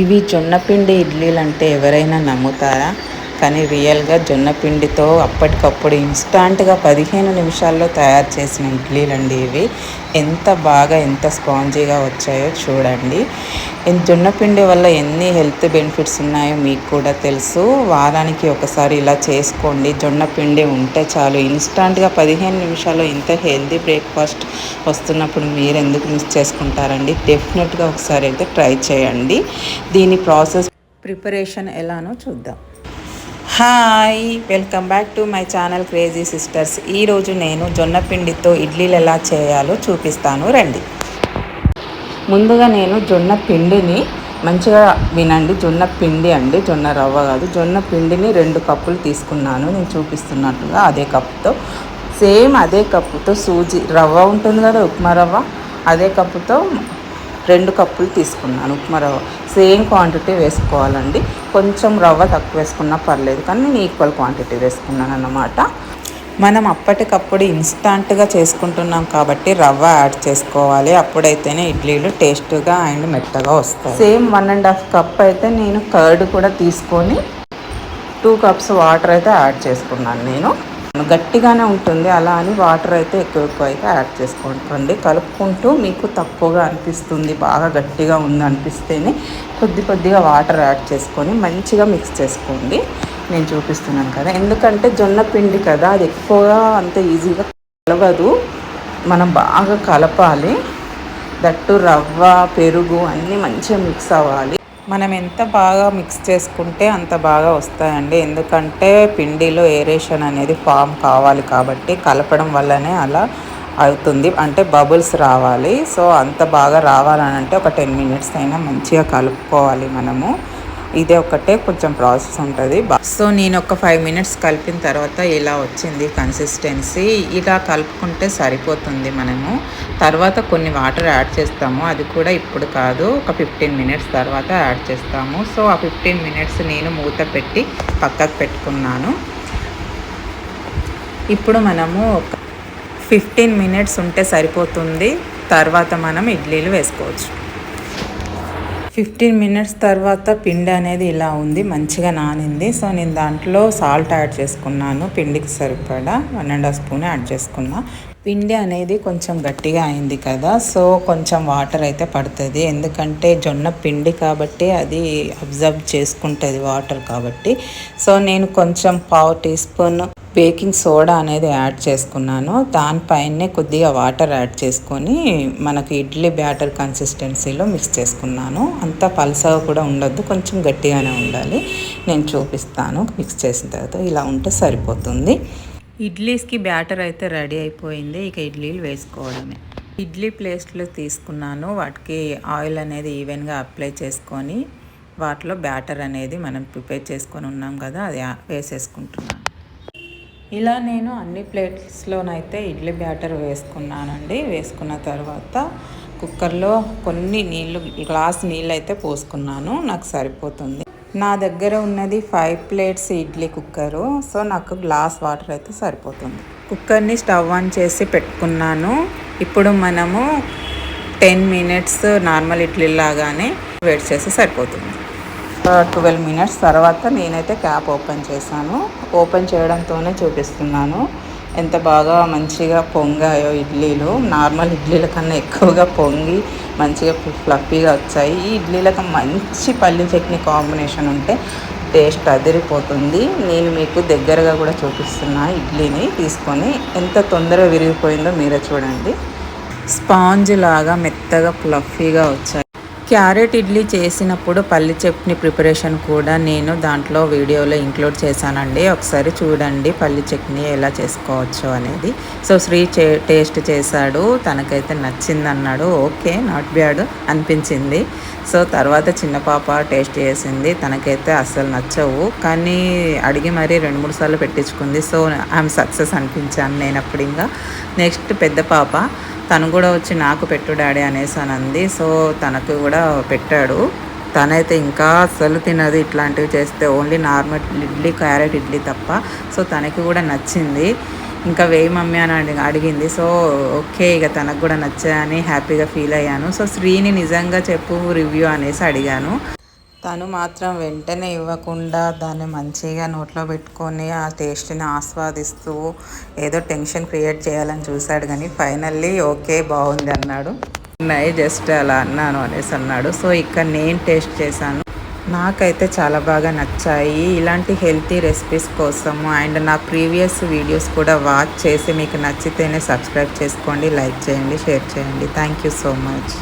ఇవి జొన్నపిండి ఇడ్లీలు అంటే ఎవరైనా నమ్ముతారా? కానీ రియల్గా జొన్నపిండితో అప్పటికప్పుడు ఇన్స్టాంట్గా పదిహేను నిమిషాల్లో తయారు చేసిన ఇడ్లీలు అండి ఇవి. ఎంత బాగా ఎంత స్పాంజీగా వచ్చాయో చూడండి. జొన్నపిండి వల్ల ఎన్ని హెల్త్ బెనిఫిట్స్ ఉన్నాయో మీకు కూడా తెలుసు. వారానికి ఒకసారి ఇలా చేసుకోండి. జొన్నపిండి ఉంటే చాలు. ఇన్స్టాంట్గా పదిహేను నిమిషాల్లో ఇంత హెల్తీ బ్రేక్ఫాస్ట్ వస్తున్నప్పుడు మీరు ఎందుకు మిస్ చేసుకుంటారండి? డెఫినెట్గా ఒకసారి అయితే ట్రై చేయండి. దీని ప్రాసెస్ ప్రిపరేషన్ ఎలానో చూద్దాం. Hi welcome back to my channel crazy sisters. ఈరోజు నేను జొన్న పిండితో ఇడ్లీలు ఎలా చేయాలో చూపిస్తాను. రండి. ముందుగా నేను జొన్న పిండిని మంచిగా వినండి. జొన్న పిండి అండి జొన్న రవ్వ కాదు. జొన్న పిండిని రెండు కప్పులు తీసుకున్నాను. నేను చూపిస్తున్నట్టుగా అదే కప్పుతో. సేమ్ అదే కప్పుతో సూజీ రవ్వ ఉంటుంది కదా ఉప్మా రవ్వ? అదే కప్పుతో రెండు కప్పులు తీసుకున్నాను. ఉప్మా రవ్వ. సేమ్ క్వాంటిటీ వేసుకోవాలండి. కొంచెం రవ్వ తక్కువ వేసుకున్నా పర్లేదు కానీ నేను ఈక్వల్ క్వాంటిటీ వేసుకున్నాను అన్నమాట. మనం అప్పటికప్పుడు ఇన్స్టాంట్గా చేసుకుంటున్నాం కాబట్టి రవ్వ యాడ్ చేసుకోవాలి. అప్పుడైతేనే ఇడ్లీలు టేస్ట్గా అండ్ మెత్తగా వస్తాయి. Same one and half cup అయితే నేను కర్డ్ కూడా తీసుకొని టూ కప్స్ వాటర్ అయితే యాడ్ చేసుకున్నాను నేను. గట్టిగానే ఉంటుంది. అలా అని వాటర్ అయితే ఎక్కువ ఎక్కువ అయితే యాడ్ చేసుకోండి. కలుపుకుంటూ మీకు తక్కువగా అనిపిస్తుంది. బాగా గట్టిగా ఉంది అనిపిస్తేనే కొద్ది కొద్దిగా వాటర్ యాడ్ చేసుకొని మంచిగా మిక్స్ చేసుకోండి. నేను చూపిస్తున్నాను కదా. ఎందుకంటే జొన్న పిండి కదా అది ఎక్కువగా అంత ఈజీగా కలవదు. మనం బాగా కలపాలి. దట్టు రవ్వ పెరుగు అన్నీ మంచిగా మిక్స్ అవ్వాలి. మనం ఎంత బాగా మిక్స్ చేసుకుంటే అంత బాగా వస్తాయండి. ఎందుకంటే పిండిలో ఏరేషన్ అనేది ఫామ్ కావాలి కాబట్టి కలపడం వల్లనే అలా అవుతుంది. అంటే బబుల్స్ రావాలి. సో అంత బాగా రావాలని అంటే ఒక టెన్ మినిట్స్ అయినా మంచిగా కలుపుకోవాలి మనము. ఇదే ఒకటే కొంచెం ప్రాసెస్ ఉంటుంది. సో నేను ఒక ఫైవ్ మినిట్స్ కలిపిన తర్వాత ఇలా వచ్చింది కన్సిస్టెన్సీ. ఇలా కలుపుకుంటే సరిపోతుంది మనము. తర్వాత కొన్ని వాటర్ యాడ్ చేస్తాము. అది కూడా ఇప్పుడు కాదు. ఒక ఫిఫ్టీన్ మినిట్స్ తర్వాత యాడ్ చేస్తాము. సో ఆ ఫిఫ్టీన్ మినిట్స్ నేను మూత పెట్టి పక్కకు పెట్టుకున్నాను. ఇప్పుడు మనము ఫిఫ్టీన్ మినిట్స్ ఉంటే సరిపోతుంది. తర్వాత మనం ఇడ్లీలు వేసుకోవచ్చు. ఫిఫ్టీన్ మినిట్స్ తర్వాత పిండి అనేది ఇలా ఉంది మంచిగా నానింది. సో నేను దాంట్లో సాల్ట్ యాడ్ చేసుకున్నాను. పిండికి సరిపడా one and half spoon add చేసుకున్నా. పిండి అనేది కొంచెం గట్టిగా అయింది కదా సో కొంచెం వాటర్ అయితే పడుతుంది. ఎందుకంటే జొన్న పిండి కాబట్టి అది అబ్జర్వ్ చేసుకుంటుంది వాటర్ కాబట్టి. సో నేను కొంచెం పావు టీ స్పూన్ బేకింగ్ సోడా అనేది యాడ్ చేసుకున్నాను. దానిపైనే కొద్దిగా వాటర్ యాడ్ చేసుకొని మనకి ఇడ్లీ బ్యాటర్ కన్సిస్టెన్సీలో మిక్స్ చేసుకున్నాను. అంత పలసగా కూడా ఉండొద్దు కొంచెం గట్టిగానే ఉండాలి. నేను చూపిస్తాను మిక్స్ చేసిన తర్వాత ఇలా ఉంటే సరిపోతుంది. ఇడ్లీస్కి బ్యాటర్ అయితే రెడీ అయిపోయింది ఇక ఇడ్లీలు వేసుకోవడమే. ఇడ్లీ ప్లేస్ట్లు తీసుకున్నాను వాటికి ఆయిల్ అనేది ఈవెన్గా అప్లై చేసుకొని వాటిలో బ్యాటర్ అనేది మనం ప్రిపేర్ చేసుకొని ఉన్నాం కదా అది వేసేసుకుంటున్నాను. ఇలా నేను అన్ని ప్లేట్స్లోనైతే ఇడ్లీ బ్యాటర్ వేసుకున్నానండి. వేసుకున్న తర్వాత కుక్కర్లో కొన్ని నీళ్ళు గ్లాస్ నీళ్ళు అయితే పోసుకున్నాను. నాకు సరిపోతుంది. నా దగ్గర ఉన్నది five plates idli cooker. So నాకు గ్లాస్ వాటర్ అయితే సరిపోతుంది. కుక్కర్ని స్టవ్ ఆన్ చేసి పెట్టుకున్నాను. ఇప్పుడు మనము టెన్ మినిట్స్ నార్మల్ ఇడ్లీ లాగానే వెయిట్ చేస్తే సరిపోతుంది. ట్వెల్వ్ మినిట్స్ తర్వాత నేనైతే క్యాప్ ఓపెన్ చేశాను. ఓపెన్ చేయడంతోనే చూపిస్తున్నాను. ఎంత బాగా మంచిగా పొంగాయో ఇడ్లీలు. నార్మల్ ఇడ్లీల కన్నా ఎక్కువగా పొంగి మంచిగా ఫ్లఫీగా వచ్చాయి. ఈ ఇడ్లీలకు మంచి పల్లి చట్నీ కాంబినేషన్ ఉంటే టేస్ట్ అదిరిపోతుంది. నేను మీకు దగ్గరగా కూడా చూపిస్తున్నా ఇడ్లీని తీసుకొని. ఎంత తొందరగా విరిగిపోయిందో మీరే చూడండి. స్పాంజ్ లాగా మెత్తగా ఫ్లఫీగా వచ్చాయి. క్యారెట్ ఇడ్లీ చేసినప్పుడు పల్లి చట్నీ ప్రిపరేషన్ కూడా నేను దాంట్లో వీడియోలో ఇంక్లూడ్ చేశానండి. ఒకసారి చూడండి పల్లి చట్నీ ఎలా చేసుకోవచ్చు అనేది. సో శ్రీ చే టేస్ట్ చేశాడు. తనకైతే నచ్చింది అన్నాడు ఓకే నాట్ బ్యాడ్ అనిపించింది. సో తర్వాత చిన్న పాప టేస్ట్ చేసింది. తనకైతే అస్సలు నచ్చవు. కానీ అడిగి మరీ రెండు మూడు సార్లు పెట్టించుకుంది. సో ఐఎమ్ సక్సెస్ అనిపించాను నేను అప్పుడు ఇంకా. నెక్స్ట్ పెద్ద పాప. తను కూడా వచ్చి నాకు పెట్టు డాడీ అనేసి అని అంది. సో తనకు కూడా పెట్టాడు. తనైతే ఇంకా అసలు తినదు ఇట్లాంటివి చేస్తే. Only normal idli carrot idli తప్ప. సో తనకి కూడా నచ్చింది. ఇంకా వేయి మమ్మీ అని అడిగింది. సో ఓకే ఇక తనకు కూడా నచ్చాయని హ్యాపీగా ఫీల్ అయ్యాను. సో శ్రీని నిజంగా చెప్పు రివ్యూ అనేసి అడిగాను. తను మాత్రం వెంటనే ఇవ్వకుండా దాన్ని మంచిగా నోట్లో పెట్టుకొని ఆ టేస్ట్ని ఆస్వాదిస్తూ ఏదో టెన్షన్ క్రియేట్ చేయాలని చూశాడు. కానీ ఫైనల్లీ ఓకే బాగుంది అన్నాడు. ఉన్నాయి జస్ట్ అలా అన్నాను అనేసి అన్నాడు. సో ఇక్కడ నేను టేస్ట్ చేశాను. నాకైతే చాలా బాగా నచ్చాయి. ఇలాంటి హెల్తీ రెసిపీస్ కోసము అండ్ నా ప్రీవియస్ వీడియోస్ కూడా వాచ్ చేసి మీకు నచ్చితేనే సబ్స్క్రైబ్ చేసుకోండి లైక్ చేయండి షేర్ చేయండి. Thank you so much.